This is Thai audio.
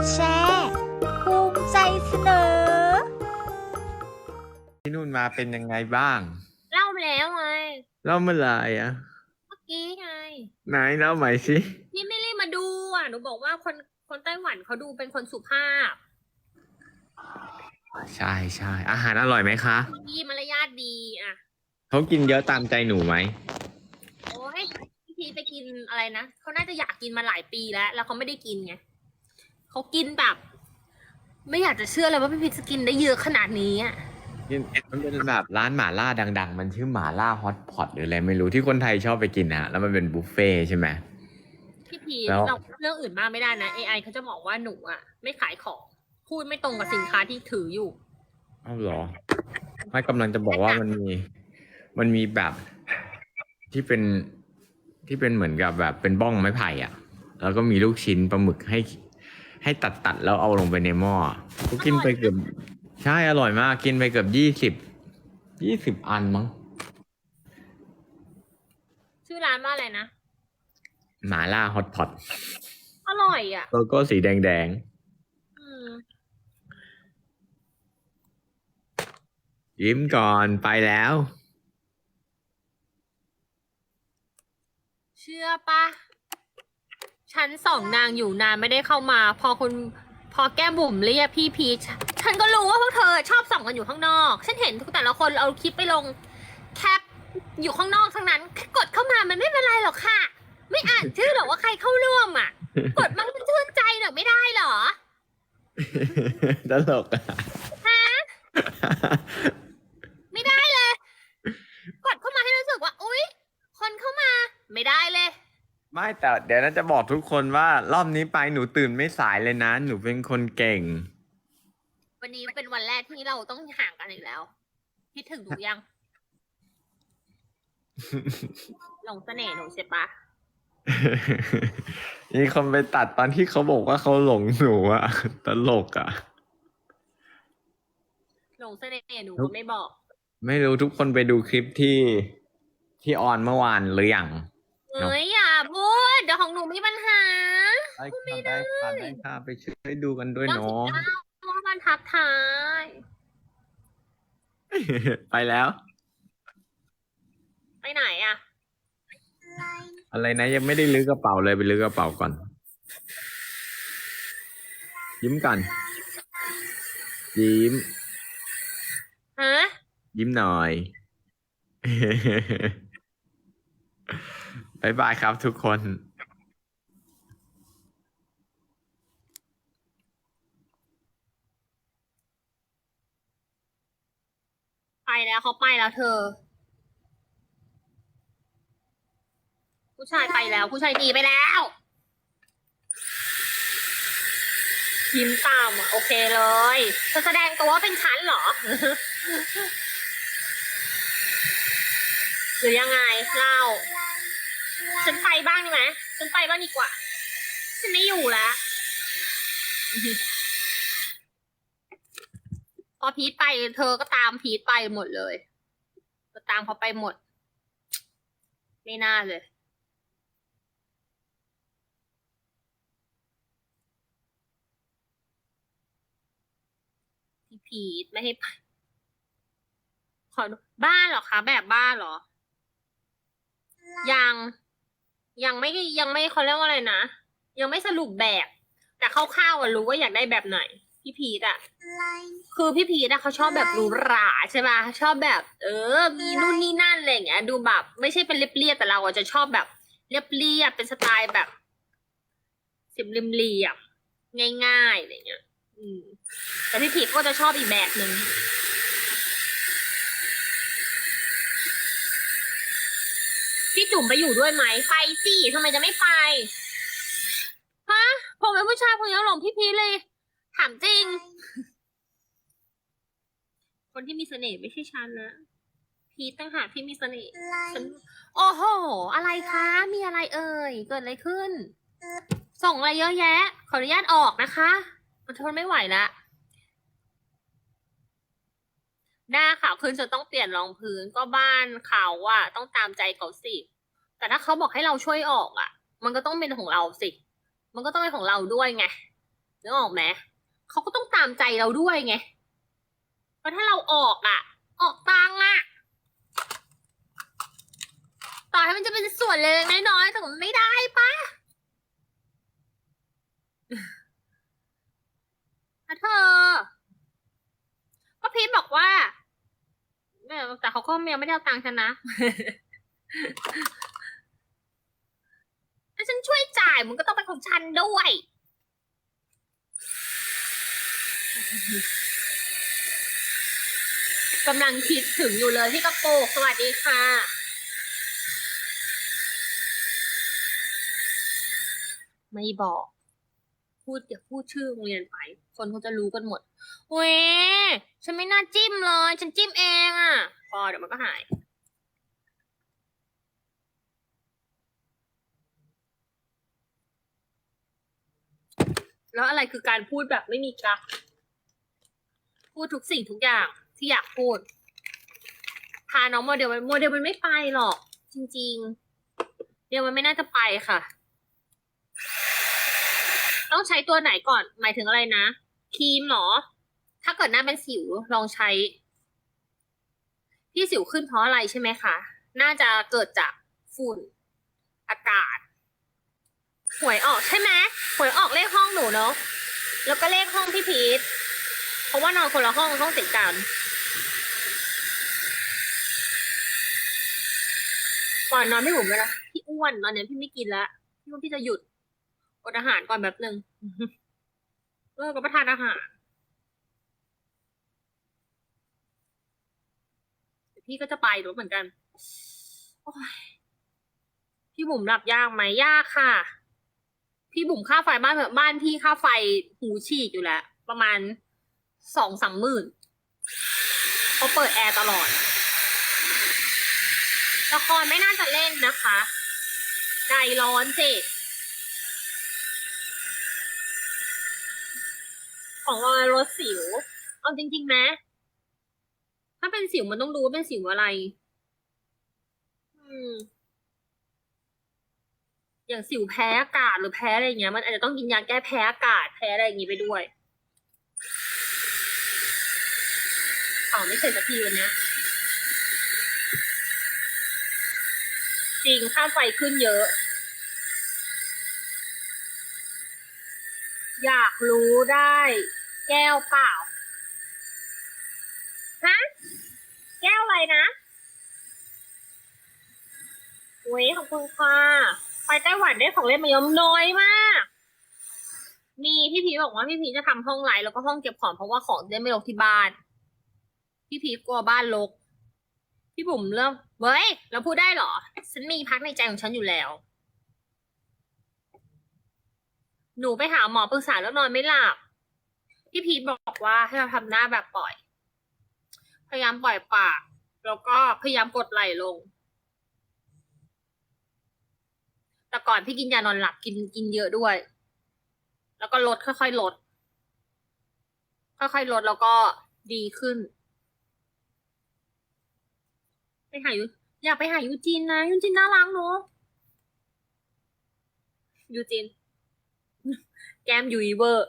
ดแชร์ภูมิใจเสนอ ที่นู่นมาเป็นยังไงบ้าง เล่าไปแล้วไง เล่าเมื่อไหร่อะเมื่อกี้ไง ไหนเล่าใหม่สิพี่ไม่รีบมาดูอะ หนูบอกว่าคนคนไต้หวันเขาดูเป็นคนสุภาพใช่ใช่อาหารอร่อยไหมคะมีมารยาทดีอะเขากินเยอะตามใจหนูไหมโอ้ยพี่พีไปกินอะไรนะเขาน่าจะอยากกินมาหลายปีแล้ว แล้วเขาไม่ได้กินไง เขากินแบบ ไม่อยากจะเชื่อเลยว่าพี่พีจะกินได้เยอะขนาดนี้อะกินมันเป็นแบบร้านหม่าล่าดัง ๆ มันชื่อหม่าล่าฮอตพอตหรืออะไรไม่รู้ที่คนไทยชอบไปกินนะแล้วมันเป็นบุฟเฟ่ต์ใช่ไหมพี่พีแล้วเราเรื่องอื่นมากไม่ได้นะ AI เขาจะบอกว่าหนูอะ ไม่ขายของ พูดไม่ตรงกับสินค้าที่ถืออยู่อ้าวเหรอ ไม่กำลังจะบอกว่ามันมี มันมีแบบที่เป็นที่เป็นเหมือนกับแบบเป็นบ้องไม้ไผ่อะแล้วก็มีลูกชิ้นปลาหมึกให้ ให้ตัดตัดๆแล้วเอาลงไปในหม้อก็กินไปเกือบใช่อร่อยมาก กินไปเกือบยี่สิบยี่สิบอันมั้งชื่อร้านว่าอะไรนะหมาล่าฮอตพอตอร่อยอะโลโก้สีแดงอืมๆยิ้มก่อนไปแล้ว เชื่อปะ ฉันสองนางอยู่นานไม่ได้เข้ามา พอคุณพอแก้มบุ๋มเรียกพี่พีชฉันก็รู้ว่าพวกเธอชอบส่องกันอยู่ข้างนอก ฉันเห็นทุกแต่ละคนเอาคลิปไปลงแคปอยู่ข้างนอกทั้งนั้นแค่กดเข้ามามันไม่เป็นไรหรอกค่ะ ไม่อ่านชื่อหรอกว่าใครเข้าร่วมอะ กดมันชื่นใจหน่อยไม่ได้เหรอ ตลกอะไม่ได้เลย กดเข้ามาให้รู้สึกว่า อุ๊ย คนเข้ามา ไม่ได้เลย ไม่แต่เดี๋ยวน่าจะบอกทุกคนว่ารอบนี้ไปหนูตื่นไม่สายเลยนะ หนูเป็นคนเก่ง วันนี้เป็นวันแรกที่เราต้องห่างกันอีกแล้วคิดถึงหนูยัง หลงเสน่ห์หนูใช่ปะมีคนไปตัดตอนที่เขาบอกว่าเขาหลงหนูอะตลกอะหลงเสน่ห์หนูก็ไม่บอก ไม่รู้ทุกคนไปดูคลิปที่ที่ออนเมื่อวานหรือยัง ได้ค่ะได้ค่ะได้ค่ะไปช่วยดูกันด้วยเก้าเนาะสิบเก้าว่ามันทักทาย ไปแล้ว ไปไหนอะ อะไรนะยังไม่ได้ลื้อกระเป๋าเลยไปลื้อกระเป๋าก่อน ยิ้มก่อนยิ้มฮะยิ้มหน่อยบายบายครับทุกคน ไปแล้วเขาไปแล้วเธอ ผู้ชายไปแล้ว ผู้ชายหนีไปแล้วยิ้มตามอะ โอเคเลยเธอแสดงตัวว่าเป็นฉันเหรอ หรือยังไงเล่าฉันไปบ้างด้ไหมฉันไปบ้างดีกว่า ฉันไม่อยู่แล้ว อพีทไปเธอก็ตามพีทไปหมดเลยก็ตามเขาไปหมด ไม่น่าเลย พี่พีทไม่ให้ไปขอบ้านเหรอคะ แบบบ้านเหรอ ยัง ยังไม่ยังไม่เขาเรียกว่าอะไรนะ ยังไม่สรุปแบบ แต่คร่าวๆอะรู้ว่าอยากได้แบบไหน พี่พีทอะคือพี่พีทอะเขาชอบแบบหรูหราใช่ปะชอบแบบ เออ มีนู่นนี่นั่นอะไรอย่างเงี้ย ดูแบบ ไม่ใช่เป็นเรียบๆแต่เราอะจะชอบแบบ เรียบๆเป็นสไตล์แบบสิบริมเรียบง่ายๆอะไรเงี้ย อืม แต่พี่พีทก็จะชอบอีกแบบหนึ่งพี่จุ๋มไปอยู่ด้วยไหมไปสิทำไมจะไม่ไป ฮะผมเป็นผู้ชายผมยังหลงพี่พีทเลยถามจริง คนที่มีเสน่ห์ไม่ใช่ฉันนะพีทตั้งหากที่มีเสน่ห์ฉันโอ้โห อะไรคะ มีอะไรเอ่ย เกิดอะไรขึ้น ส่งอะไรเยอะแยะ ขออนุญาตออกนะคะมันทนไม่ไหวละหน้าขาวขึ้นจะต้องเปลี่ยนรองพื้นก็บ้านเขาอะต้องตามใจเขาสิ แต่ถ้าเขาบอกให้เราช่วยออกอะมันก็ต้องเป็นของเราสิ มันก็ต้องเป็นของเราด้วยไงนึกออกไหม เขาก็ต้องตามใจเราด้วยไง เพราะถ้าเราออกอะ ออกตังค์อะ ต่อให้มันจะเป็นส่วนเล็กน้อยๆแต่ผมไม่ได้ปะนะเธอก็พีทบอกว่าแต่เขาก็ยังไม่ได้เอาตังค์ฉันนะฉันช่วยจ่ายมันก็ต้องเป็นของฉันด้วย กำลังคิดถึงอยู่เลยที่กระโปรงสวัสดีค่ะ ไม่บอก พูดอย่าพูดชื่อโรงเรียนไป คนเขาจะรู้กันหมดเว้ยฉันไม่น่าจิ้มเลย ฉันจิ้มเองอะ่ะ พอเดี๋ยวมันก็หายแล้วอะไรคือการพูดแบบไม่มีกัก พูดทุกสิ่งทุกอย่างที่อยากพูด พาน้องโมเดลโมเดลมันไม่ไปหรอก จริง ๆ เดี๋ยวมันไม่น่าจะไปค่ะ ต้องใช้ตัวไหนก่อน หมายถึงอะไรนะครีมเหรอ ถ้าเกิดหน้าเป็นสิวลองใช้ ที่สิวขึ้นเพราะอะไรใช่ไหมคะ น่าจะเกิดจากฝุ่น อากาศหวยออกใช่ไหมหวยออกเลขห้องหนูเนาะแล้วก็เลขห้องพี่พีท ราะว่านอนคนละห้องห้องติดกัน ก่อนนอนพี่บุ๋มเลยนะพี่อ้วนตอนนี้พี่ไม่กินแล้วพี่ว่าพี่จะหยุดอดอาหารก่อนแบบหนึ่งเลิกกับประทานอาหารพี่ก็จะไปรถเหมือนกันพี่บุ๋มหลับยากไหมยากค่ะ พี่บุ๋มค่าไฟบ้านแบบบ้านพี่ค่าไฟหูฉีกอยู่แล้วประมาณ สองสามหมื่นเพราะเปิดแอร์ตลอด ละครไม่น่าจะเล่นนะคะ ใจร้อนสิของเราลดสิว เอาจริงๆไหมถ้าเป็นสิวมันต้องรู้ว่าเป็นสิวอะไร อืม อย่างสิวแพ้อากาศหรือแพ้อะไรอย่างเงี้ย มันอาจจะต้องกินยาแก้แพ้อากาศแพ้อะไรอย่างงี้ไปด้วย อ๋อไม่เสร็จสักทีวันนี้จริงค่าไฟขึ้นเยอะ อยากรู้ได้ แก้วเปล่าฮะแก้วอะไรนะเว้ยขอบคุณค่ะไปไต้หวันได้ของเล่นมายมน้อยมาก มีพี่พีบอกว่าพี่พีจะทำห้องไลท์แล้วก็ห้องเก็บของเพราะว่าของได้ไม่รกที่บ้าน พี่พีกลัวบ้านรกพี่บุ๋มเริ่มเว้ย เราพูดได้เหรอ ฉันมีพักในใจของฉันอยู่แล้ว หนูไปหาหมอปรึกษาแล้วนอนไม่หลับ พี่พีทบอกว่าให้เราทำหน้าแบบปล่อย พยายามปล่อยปาก แล้วก็พยายามกดไหล่ลง แต่ก่อนพี่กินยานอนหลับกินกินเยอะด้วย แล้วก็ลดค่อยๆลด ค่อยๆลดแล้วก็ดีขึ้น ไป หายูอยากไปหายูจินนะยูจินน่ารักเนอะยูจิน แก้มยูอีเวอร์